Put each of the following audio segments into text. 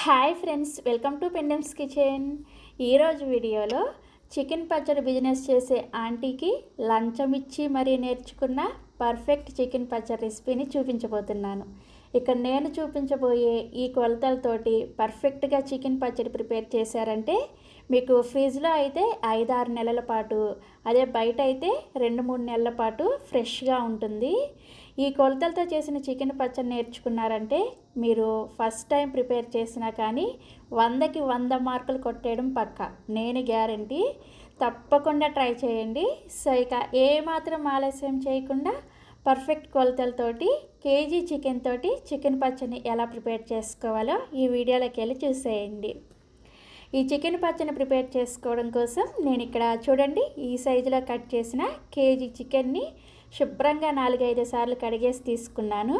Hi friends welcome to Pendems kitchen. ఈరోజు వీడియోలో chicken పచ్చడి బిజినెస్ చేసే ఆంటీకి లంచం ఇచ్చి మరీ నేర్చుకున్న పర్ఫెక్ట్ చికెన్ పచ్చడి రెసిపీని చూపించబోతున్నాను. ఇక్కడ నేను చూపించబోయే ఈ కొలతలతోటి పర్ఫెక్ట్గా చికెన్ పచ్చడి ప్రిపేర్ చేశారంటే మీకు ఫ్రిడ్జ్లో అయితే ఐదారు నెలల పాటు అదే బయట అయితే రెండు మూడు నెలల పాటు ఫ్రెష్గా ఉంటుంది. ఈ కొలతలతో చేసిన చికెన్ పచ్చడి నేర్చుకున్నారంటే మీరు ఫస్ట్ టైం ప్రిపేర్ చేసినా కానీ వందకి వంద మార్కులు కొట్టేయడం పక్క. నేను గ్యారంటీ. తప్పకుండా ట్రై చేయండి. సో ఇక ఏమాత్రం ఆలస్యం చేయకుండా పర్ఫెక్ట్ కొలతలతోటి కేజీ చికెన్ తోటి చికెన్ పచ్చడిని ఎలా ప్రిపేర్ చేసుకోవాలో ఈ వీడియోలోకి వెళ్ళి చూసేయండి. ఈ చికెన్ పచ్చని ప్రిపేర్ చేసుకోవడం కోసం నేను ఇక్కడ చూడండి ఈ సైజులో కట్ చేసిన కేజీ చికెన్ని శుభ్రంగా నాలుగైదు సార్లు కడిగేసి తీసుకున్నాను.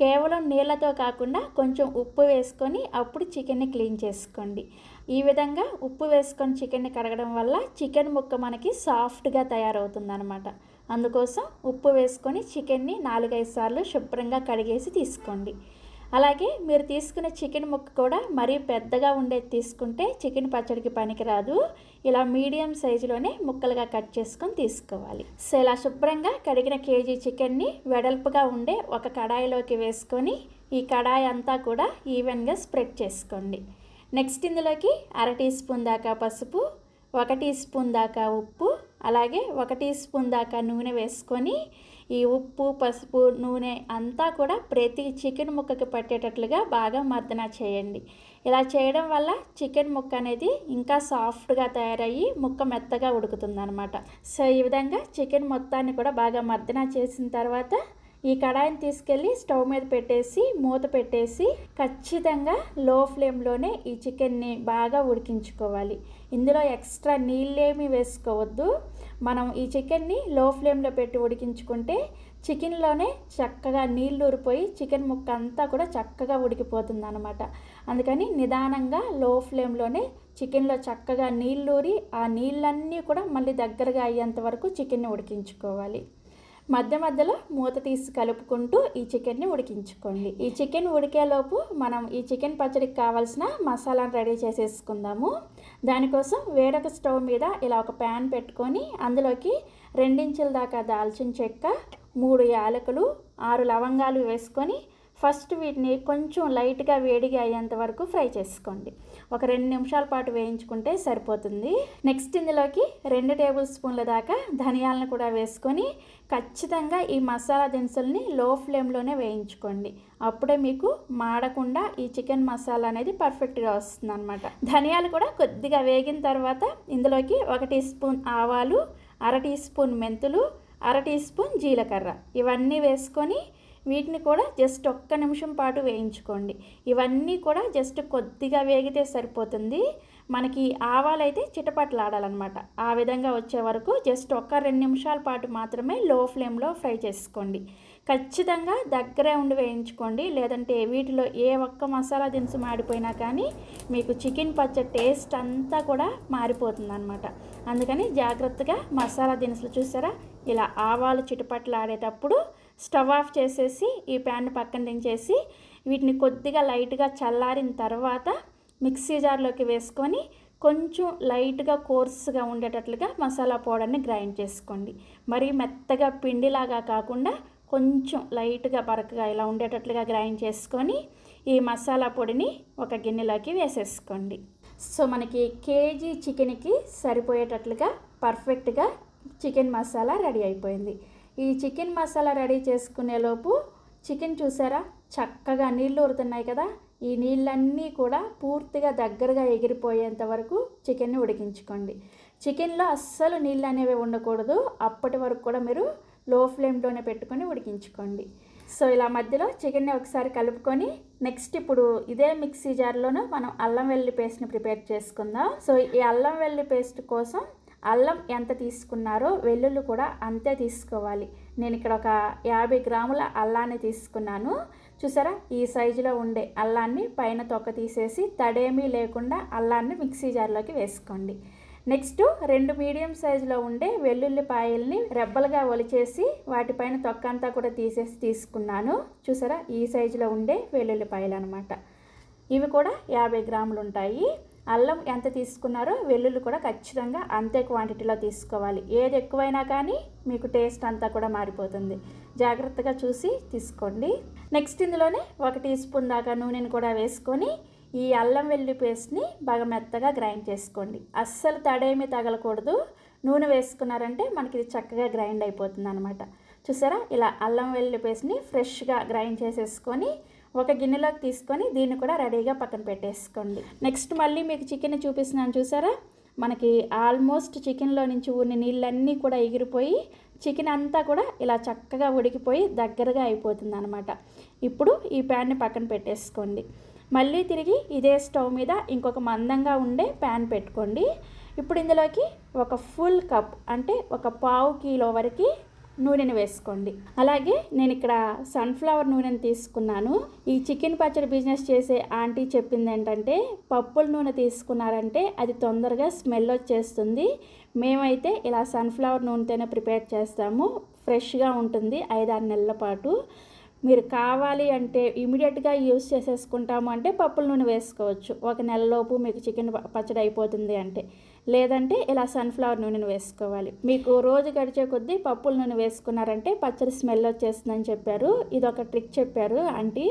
కేవలం నీళ్ళతో కాకుండా కొంచెం ఉప్పు వేసుకొని అప్పుడు చికెన్ని క్లీన్ చేసుకోండి. ఈ విధంగా ఉప్పు వేసుకొని చికెన్ని కడగడం వల్ల చికెన్ ముక్క మనకి సాఫ్ట్గా తయారవుతుందనమాట అందుకోసం ఉప్పు వేసుకొని చికెన్ని నాలుగైదు సార్లు శుభ్రంగా కడిగేసి తీసుకోండి. అలాగే మీరు తీసుకున్న చికెన్ ముక్క కూడా మరీ పెద్దగా ఉండేది తీసుకుంటే చికెన్ పచ్చడికి పనికిరాదు. ఇలా మీడియం సైజులోనే ముక్కలుగా కట్ చేసుకొని తీసుకోవాలి. సో ఇలా శుభ్రంగా కడిగిన కేజీ చికెన్ని వెడల్పుగా ఉండే ఒక కడాయిలోకి వేసుకొని ఈ కడాయి అంతా కూడా ఈవెన్గా స్ప్రెడ్ చేసుకోండి. నెక్స్ట్ ఇందులోకి అర టీ స్పూన్ దాకా పసుపు ఒక టీ స్పూన్ దాకా ఉప్పు అలాగే ఒక టీ స్పూన్ దాకా నూనె వేసుకొని ఈ ఉప్పు పసుపు నూనె అంతా కూడా ప్రతి చికెన్ ముక్కకి పట్టేటట్లుగా బాగా మర్దన చేయండి. ఇలా చేయడం వల్ల చికెన్ ముక్క అనేది ఇంకా సాఫ్ట్గా తయారయ్యి ముక్క మెత్తగా ఉడుకుతుందనమాట సో ఈ విధంగా చికెన్ మొత్తాన్ని కూడా బాగా మర్దన చేసిన తర్వాత ఈ కడాయిని తీసుకెళ్ళి స్టవ్ మీద పెట్టేసి మూత పెట్టేసి ఖచ్చితంగా లో ఫ్లేమ్లోనే ఈ చికెన్ని బాగా ఉడికించుకోవాలి. ఇందులో ఎక్స్ట్రా నీళ్ళేమీ వేసుకోవద్దు. మనం ఈ చికెన్ని లో ఫ్లేమ్లో పెట్టి ఉడికించుకుంటే చికెన్లోనే చక్కగా నీళ్ళు ఊరిపోయి చికెన్ ముక్క అంతా కూడా చక్కగా ఉడికిపోతుంది అనమాట అందుకని నిదానంగా లో ఫ్లేమ్లోనే చికెన్లో చక్కగా నీళ్ళూరి ఆ నీళ్ళన్నీ కూడా మళ్ళీ దగ్గరగా అయ్యేంత వరకు చికెన్ని ఉడికించుకోవాలి. మధ్య మధ్యలో మూత తీసి కలుపుకుంటూ ఈ చికెన్ని ఉడికించుకోండి. ఈ చికెన్ ఉడికేలోపు మనం ఈ చికెన్ పచ్చడికి కావాల్సిన మసాలాను రెడీ చేసేసుకుందాము. దానికోసం వేరొక స్టవ్ మీద ఇలా ఒక ప్యాన్ పెట్టుకొని అందులోకి రెండించుల దాకా దాల్చిన చెక్క మూడు యాలకులు ఆరు లవంగాలు వేసుకొని ఫస్ట్ వీటిని కొంచెం లైట్గా వేడిగా అయ్యేంత వరకు ఫ్రై చేసుకోండి. ఒక రెండు నిమిషాల పాటు వేయించుకుంటే సరిపోతుంది. నెక్స్ట్ ఇందులోకి రెండు టేబుల్ స్పూన్ల దాకా ధనియాలను కూడా వేసుకొని ఖచ్చితంగా ఈ మసాలా దినుసుల్ని లో ఫ్లేమ్లోనే వేయించుకోండి. అప్పుడే మీకు మాడకుండా ఈ చికెన్ మసాలా అనేది పర్ఫెక్ట్గా వస్తుంది అనమాట ధనియాలు కూడా కొద్దిగా వేగిన తర్వాత ఇందులోకి ఒక టీ స్పూన్ ఆవాలు అర టీ స్పూన్ మెంతులు అర టీ స్పూన్ జీలకర్ర. ఇవన్నీ వేసుకొని వీటిని కూడా జస్ట్ ఒక్క నిమిషం పాటు వేయించుకోండి. ఇవన్నీ కూడా జస్ట్ కొద్దిగా వేగితే సరిపోతుంది. మనకి ఆవాలైతే చిటపట్లాడాలన్నమాట. ఆ విధంగా వచ్చే వరకు జస్ట్ ఒక్క రెండు నిమిషాల పాటు మాత్రమే లో ఫ్లేమ్లో ఫ్రై చేసుకోండి. ఖచ్చితంగా దగ్గరే ఉండి వేయించుకోండి. లేదంటే వీటిలో ఏ ఒక్క మసాలా దినుసు మాడిపోయినా కానీ మీకు చికెన్ పచ్చ టేస్ట్ అంతా కూడా మారిపోతుంది అనమాట అందుకని జాగ్రత్తగా మసాలా దినుసులు చూసారా? ఇలా ఆవాలు చిటపట్లాడేటప్పుడు స్టవ్ ఆఫ్ చేసేసి ఈ ప్యాన్ పక్కన దించేసి వీటిని కొద్దిగా లైట్గా చల్లారిన తర్వాత మిక్సీ జార్లోకి వేసుకొని కొంచెం లైట్గా కోర్స్గా ఉండేటట్లుగా మసాలా పౌడర్ని గ్రైండ్ చేసుకోండి. మరి మెత్తగా పిండిలాగా కాకుండా కొంచెం లైట్గా బరకగా ఇలా ఉండేటట్లుగా గ్రైండ్ చేసుకొని ఈ మసాలా పొడిని ఒక గిన్నెలోకి వేసేసుకోండి. సో మనకి కేజీ చికెన్కి సరిపోయేటట్లుగా పర్ఫెక్ట్గా చికెన్ మసాలా రెడీ అయిపోయింది. ఈ చికెన్ మసాలా రెడీ చేసుకునేలోపు చికెన్ చూసారా? చక్కగా నీళ్ళు ఊరుతున్నాయి కదా? ఈ నీళ్ళన్నీ కూడా పూర్తిగా దగ్గరగా ఎగిరిపోయేంత వరకు చికెన్ని ఉడికించుకోండి. చికెన్లో అస్సలు నీళ్ళు అనేవి ఉండకూడదు. అప్పటి వరకు కూడా మీరు లో ఫ్లేమ్లోనే పెట్టుకొని ఉడికించుకోండి. సో ఇలా మధ్యలో చికెన్ని ఒకసారి కలుపుకొని నెక్స్ట్ ఇప్పుడు ఇదే మిక్సీ జార్లోనూ మనం అల్లం వెల్లి పేస్ట్ని ప్రిపేర్ చేసుకుందాం. సో ఈ అల్లం వెల్లి పేస్ట్ కోసం అల్లం ఎంత తీసుకున్నారో వెల్లుల్లి కూడా అంతే తీసుకోవాలి. నేను ఇక్కడ ఒక యాభై గ్రాముల అల్లాన్ని తీసుకున్నాను. చూసారా? ఈ సైజులో ఉండే అల్లాన్ని పైన తొక్క తీసేసి తడేమీ లేకుండా అల్లాన్ని మిక్సీ జార్లోకి వేసుకోండి. నెక్స్ట్ రెండు మీడియం సైజులో ఉండే వెల్లుల్లిపాయల్ని రెబ్బలుగా ఒలిచేసి వాటిపైన తొక్క అంతా కూడా తీసేసి తీసుకున్నాను. చూసారా? ఈ సైజులో ఉండే వెల్లుల్లిపాయలు అనమాట ఇవి కూడా యాభై గ్రాములు ఉంటాయి. అల్లం ఎంత తీసుకున్నారో వెల్లుల్లి కూడా ఖచ్చితంగా అంతే క్వాంటిటీలో తీసుకోవాలి. ఏది ఎక్కువైనా కానీ మీకు టేస్ట్ అంతా కూడా మారిపోతుంది. జాగ్రత్తగా చూసి తీసుకోండి. నెక్స్ట్ ఇందులోనే ఒక టీ స్పూన్ దాకా నూనెని కూడా వేసుకొని ఈ అల్లం వెల్లుల్లి పేస్ట్ని బాగా మెత్తగా గ్రైండ్ చేసుకోండి. అస్సలు తడేమి తగలకూడదు. నూనె వేసుకున్నారంటే మనకి ఇది చక్కగా గ్రైండ్ అయిపోతుంది అనమాట చూసారా? ఇలా అల్లం వెల్లుల్లి పేస్ట్ని ఫ్రెష్గా గ్రైండ్ చేసేసుకొని ఒక గిన్నెలోకి తీసుకొని దీన్ని కూడా రెడీగా పక్కన పెట్టేసుకోండి. నెక్స్ట్ మళ్ళీ మీకు చికెన్ చూపిస్తున్నాను చూసారా? మనకి ఆల్మోస్ట్ చికెన్లో నుంచి ఉన్న నీళ్ళన్నీ కూడా ఎగిరిపోయి చికెన్ అంతా కూడా ఇలా చక్కగా ఉడికిపోయి దగ్గరగా అయిపోతుంది అనమాట ఇప్పుడు ఈ ప్యాన్ని పక్కన పెట్టేసుకోండి. మళ్ళీ తిరిగి ఇదే స్టవ్ మీద ఇంకొక మందంగా ఉండే ప్యాన్ పెట్టుకోండి. ఇప్పుడు ఇందులోకి ఒక ఫుల్ కప్ అంటే ఒక పావు కిలో వరకు నూనెను వేసుకోండి. అలాగే నేను ఇక్కడ సన్ఫ్లవర్ నూనెను తీసుకున్నాను. ఈ చికెన్ పచ్చడి బిజినెస్ చేసే ఆంటీ చెప్పింది ఏంటంటే పప్పుల నూనె తీసుకున్నారంటే అది తొందరగా స్మెల్ వచ్చేస్తుంది. మేమైతే ఇలా సన్ఫ్లవర్ నూనెతోనే ప్రిపేర్ చేస్తాము. ఫ్రెష్గా ఉంటుంది ఐదారు నెలల పాటు. మీరు కావాలి అంటే ఇమీడియట్గా యూస్ చేసేసుకుంటాము అంటే పప్పుల నూనె వేసుకోవచ్చు. ఒక నెలలోపు మీకు చికెన్ పచ్చడి అయిపోతుంది అంటే. లేదంటే ఇలా సన్ఫ్లవర్ నూనెను వేసుకోవాలి. మీకు రోజు గడిచే కొద్దీ పప్పుల నూనె వేసుకున్నారంటే పచ్చడి స్మెల్ వచ్చేస్తుందని చెప్పారు. ఇది ఒక ట్రిక్ చెప్పారు ఆంటీ.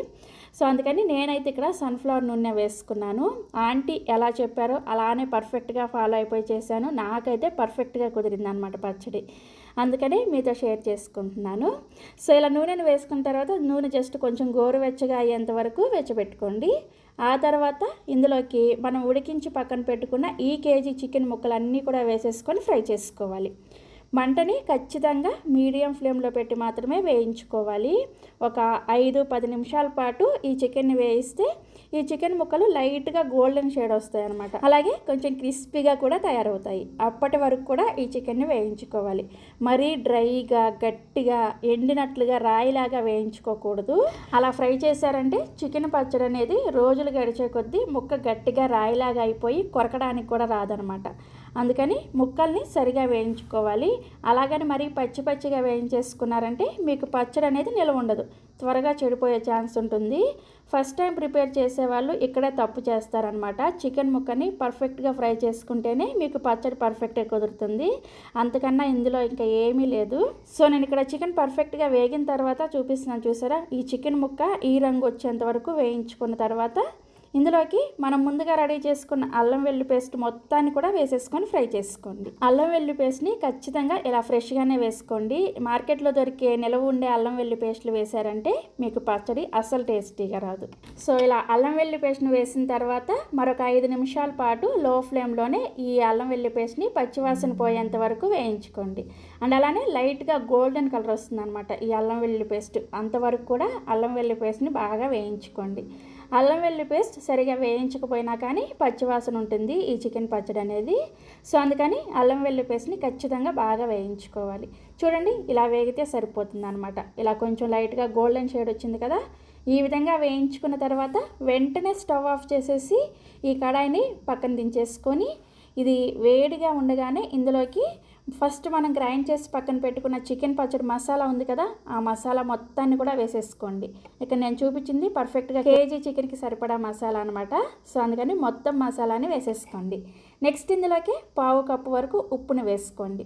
సో అందుకని నేనైతే ఇక్కడ సన్ఫ్లవర్ నూనె వేసుకున్నాను. ఆంటీ ఎలా చెప్పారో అలానే పర్ఫెక్ట్గా ఫాలో అయిపోయి చేశాను. నాకైతే పర్ఫెక్ట్గా కుదిరింది అనమాట పచ్చడి. అందుకని మీతో షేర్ చేసుకుంటున్నాను. సో ఇలా నూనెను వేసుకున్న తర్వాత నూనె జస్ట్ కొంచెం గోరువెచ్చగా అయ్యేంత వరకు వెచ్చబెట్టుకోండి. ఆ తర్వాత ఇందులోకి మనం ఉడికించి పక్కన పెట్టుకున్న ఈ కేజీ చికెన్ ముక్కలన్నీ కూడా వేసేసుకొని ఫ్రై చేసుకోవాలి. మంటని ఖచ్చితంగా మీడియం ఫ్లేమ్లో పెట్టి మాత్రమే వేయించుకోవాలి. ఒక ఐదు పది నిమిషాల పాటు ఈ చికెన్ని వేయిస్తే ఈ చికెన్ ముక్కలు లైట్గా గోల్డెన్ షేడ్ వస్తాయి అనమాట అలాగే కొంచెం క్రిస్పీగా కూడా తయారవుతాయి. అప్పటి వరకు కూడా ఈ చికెన్ని వేయించుకోవాలి. మరీ డ్రైగా గట్టిగా ఎండినట్లుగా రాయిలాగా వేయించుకోకూడదు. అలా ఫ్రై చేశారంటే చికెన్ పచ్చడి అనేది రోజులు గడిచే కొద్దీ ముక్క గట్టిగా రాయిలాగా అయిపోయి కొరకడానికి కూడా రాదనమాట అందుకని ముక్కల్ని సరిగా వేయించుకోవాలి. అలాగని మరీ పచ్చి పచ్చిగా వేయించేసుకున్నారంటే మీకు పచ్చడి అనేది నిల్వ ఉండదు. త్వరగా చెడిపోయే ఛాన్స్ ఉంటుంది. ఫస్ట్ టైం ప్రిపేర్ చేసేవాళ్ళు ఇక్కడే తప్పు చేస్తారనమాట చికెన్ ముక్కని పర్ఫెక్ట్గా ఫ్రై చేసుకుంటేనే మీకు పచ్చడి పర్ఫెక్ట్గా కుదురుతుంది. అంతకన్నా ఇందులో ఇంకా ఏమీ లేదు. సో నేను ఇక్కడ చికెన్ పర్ఫెక్ట్గా వేగిన తర్వాత చూపిస్తున్నాను చూసారా? ఈ చికెన్ ముక్క ఈ రంగు వచ్చేంత వరకు వేయించుకున్న తర్వాత ఇందులోకి మనం ముందుగా రెడీ చేసుకున్న అల్లం వెల్లు పేస్ట్ మొత్తాన్ని కూడా వేసేసుకొని ఫ్రై చేసుకోండి. అల్లం వెల్లు పేస్ట్ని ఖచ్చితంగా ఇలా ఫ్రెష్గానే వేసుకోండి. మార్కెట్లో దొరికే నిలవ ఉండే అల్లం వెల్లి పేస్ట్లు వేశారంటే మీకు పచ్చడి అస్సలు టేస్టీగా రాదు. సో ఇలా అల్లం వెల్లి పేస్ట్ని వేసిన తర్వాత మరొక ఐదు నిమిషాల పాటు లో ఫ్లేమ్లోనే ఈ అల్లం వెల్లి పేస్ట్ని పచ్చివాసన పోయేంత వరకు వేయించుకోండి. అండ్ అలానే లైట్గా గోల్డెన్ కలర్ వస్తుంది అనమాట ఈ అల్లం వెల్లి పేస్ట్. అంతవరకు కూడా అల్లం వెల్లి పేస్ట్ని బాగా వేయించుకోండి. అల్లం వెల్లి పేస్ట్ సరిగా వేయించకపోయినా కానీ పచ్చివాసన ఉంటుంది. ఈ చికెన్ పచ్చడి అనేది. సో అందుకని అల్లం వెల్లి పేస్ట్ని ఖచ్చితంగా బాగా వేయించుకోవాలి. చూడండి ఇలా వేగితే సరిపోతుంది అనమాట ఇలా కొంచెం లైట్గా గోల్డెన్ షేడ్ వచ్చింది కదా ఈ విధంగా వేయించుకున్న తర్వాత వెంటనే స్టవ్ ఆఫ్ చేసేసి ఈ కడాయిని పక్కన దించేసుకొని ఇది వేడిగా ఉండగానే ఇందులోకి ఫస్ట్ మనం గ్రైండ్ చేసి పక్కన పెట్టుకున్న చికెన్ పచ్చడి మసాలా ఉంది కదా ఆ మసాలా మొత్తాన్ని కూడా వేసేసుకోండి. ఇక్కడ నేను చూపించింది పర్ఫెక్ట్గా కేజీ చికెన్కి సరిపడా మసాలా అనమాట సో అందుకని మొత్తం మసాలాని వేసేసుకోండి. నెక్స్ట్ ఇందులోకి పావు కప్పు వరకు ఉప్పును వేసుకోండి.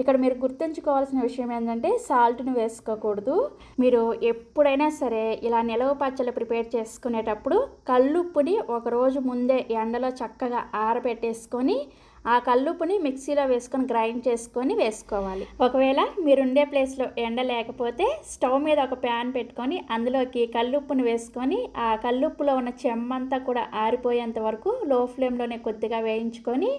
ఇక్కడ మీరు గుర్తుంచుకోవాల్సిన విషయం ఏంటంటే సాల్ట్ను వేసుకోకూడదు. మీరు ఎప్పుడైనా సరే ఇలా నిలవ పచ్చళ్ళు ప్రిపేర్ చేసుకునేటప్పుడు కల్లుప్పుని ఒక రోజు ముందే ఎండలో చక్కగా ఆరబెట్టేసుకొని ఆ కల్లుపుని మిక్సీలో వేసుకొని గ్రైండ్ చేసుకొని వేసుకోవాలి. ఒకవేళ మీరుండే ప్లేస్లో ఎండ లేకపోతే స్టవ్ మీద ఒక ప్యాన్ పెట్టుకొని అందులోకి కల్లుప్పుని వేసుకొని ఆ కల్లుప్పులో ఉన్న చెమ్మంతా కూడా ఆరిపోయేంత వరకు లో ఫ్లేమ్లోనే కొద్దిగా వేయించుకొని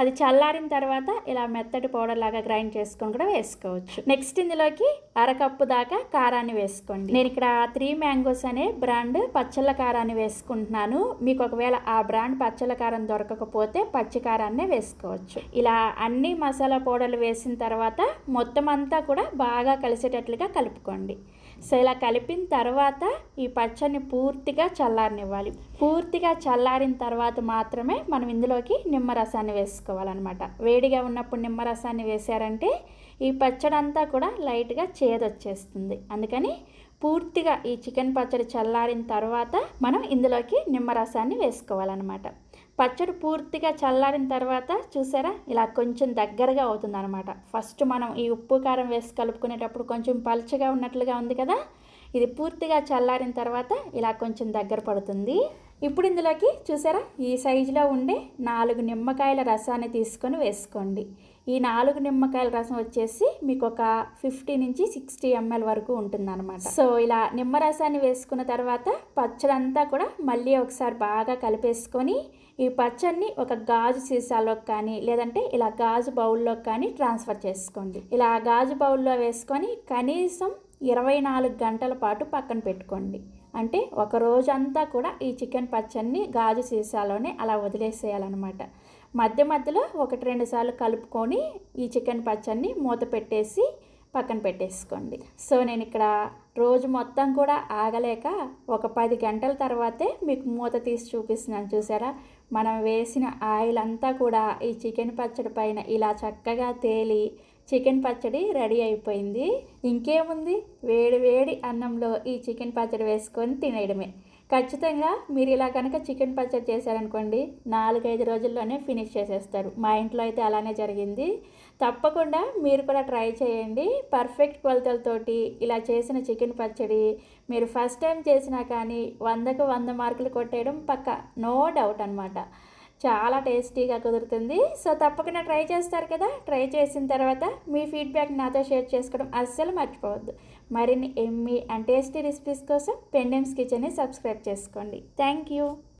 అది చల్లారిన తర్వాత ఇలా మెత్తటి పౌడర్ లాగా గ్రైండ్ చేసుకొని కూడా వేసుకోవచ్చు. నెక్స్ట్ ఇందులోకి అరకప్పు దాకా కారాన్ని వేసుకోండి. నేను ఇక్కడ త్రీ మ్యాంగోస్ అనే బ్రాండ్ పచ్చళ్ళ కారాన్ని వేసుకుంటున్నాను. మీకు ఒకవేళ ఆ బ్రాండ్ పచ్చళ్ళ కారం దొరకకపోతే పచ్చి కారాన్నే వేసుకోవచ్చు. ఇలా అన్ని మసాలా పౌడర్లు వేసిన తర్వాత మొత్తం అంతా కూడా బాగా కలిసేటట్లుగా కలుపుకోండి. సో ఇలా కలిపిన తర్వాత ఈ పచ్చడిని పూర్తిగా చల్లారనివ్వాలి. పూర్తిగా చల్లారిన తర్వాత మాత్రమే మనం ఇందులోకి నిమ్మరసాన్ని వేసుకోవాలన్నమాట. వేడిగా ఉన్నప్పుడు నిమ్మరసాన్ని వేసారంటే ఈ పచ్చడి అంతా కూడా లైట్గా చేదొచ్చేస్తుంది. అందుకని పూర్తిగా ఈ చికెన్ పచ్చడి చల్లారిన తర్వాత మనం ఇందులోకి నిమ్మరసాన్ని వేసుకోవాలన్నమాట. పచ్చడి పూర్తిగా చల్లారిన తర్వాత చూసారా? ఇలా కొంచెం దగ్గరగా అవుతుంది అనమాట ఫస్ట్ మనం ఈ ఉప్పు కారం వేసి కలుపుకునేటప్పుడు కొంచెం పలుచగా ఉన్నట్లుగా ఉంది కదా? ఇది పూర్తిగా చల్లారిన తర్వాత ఇలా కొంచెం దగ్గర పడుతుంది. ఇప్పుడు ఇందులోకి చూసారా? ఈ సైజులో ఉండే నాలుగు నిమ్మకాయల రసాన్ని తీసుకొని వేసుకోండి. ఈ నాలుగు నిమ్మకాయల రసం వచ్చేసి మీకు ఒక ఫిఫ్టీ నుంచి సిక్స్టీ ఎంఎల్ వరకు ఉంటుందన్నమాట. సో ఇలా నిమ్మరసాన్ని వేసుకున్న తర్వాత పచ్చడంతా కూడా మళ్ళీ ఒకసారి బాగా కలిపేసుకొని ఈ పచ్చడిని ఒక గాజు సీసాలో కానీ లేదంటే ఇలా గాజు బౌల్లో కానీ ట్రాన్స్ఫర్ చేసుకోండి. ఇలా గాజు బౌల్లో వేసుకొని కనీసం ఇరవై నాలుగు గంటల పాటు పక్కన పెట్టుకోండి. అంటే ఒక రోజంతా కూడా ఈ చికెన్ పచ్చడిని గాజు సీసాలోనే అలా వదిలేసేయాలన్నమాట. మధ్య మధ్యలో ఒకటి రెండు సార్లు కలుపుకొని ఈ చికెన్ పచ్చడిని మూత పెట్టేసి పక్కన పెట్టేసుకోండి. సో నేను ఇక్కడ రోజు మొత్తం కూడా ఆగలేక ఒక పది గంటల తర్వాతే మీకు మూత తీసి చూపిస్తున్నాను చూసారా? మనం వేసిన ఆయిల్ అంతా కూడా ఈ చికెన్ పచ్చడి పైన ఇలా చక్కగా తేలి చికెన్ పచ్చడి రెడీ అయిపోయింది. ఇంకేముంది? వేడి వేడి అన్నంలో ఈ చికెన్ పచ్చడి వేసుకొని తినేయడమే. ఖచ్చితంగా మీరు ఇలా కనుక చికెన్ పచ్చడి చేశారనుకోండి నాలుగైదు రోజుల్లోనే ఫినిష్ చేసేస్తారు. మా ఇంట్లో అయితే అలానే జరిగింది. తప్పకుండా మీరు కూడా ట్రై చేయండి. పర్ఫెక్ట్ కొలతలతోటి ఇలా చేసిన చికెన్ పచ్చడి మీరు ఫస్ట్ టైం చేసినా కానీ వందకు వంద మార్కులు కొట్టేయడం పక్క. నో డౌట్ అనమాట చాలా టేస్టీగా కుదురుతుంది. సో తప్పకుండా ట్రై చేస్తారు కదా. ట్రై చేసిన తర్వాత మీ ఫీడ్బ్యాక్ నాతో షేర్ చేసుకోవడం అస్సలు మర్చిపోవద్దు. మరిన్ని ఎమ్మి అండ్ టేస్టీ రెసిపీస్ కోసం పెండెమ్స్ కిచెన్ని సబ్స్క్రైబ్ చేసుకోండి. Thank you.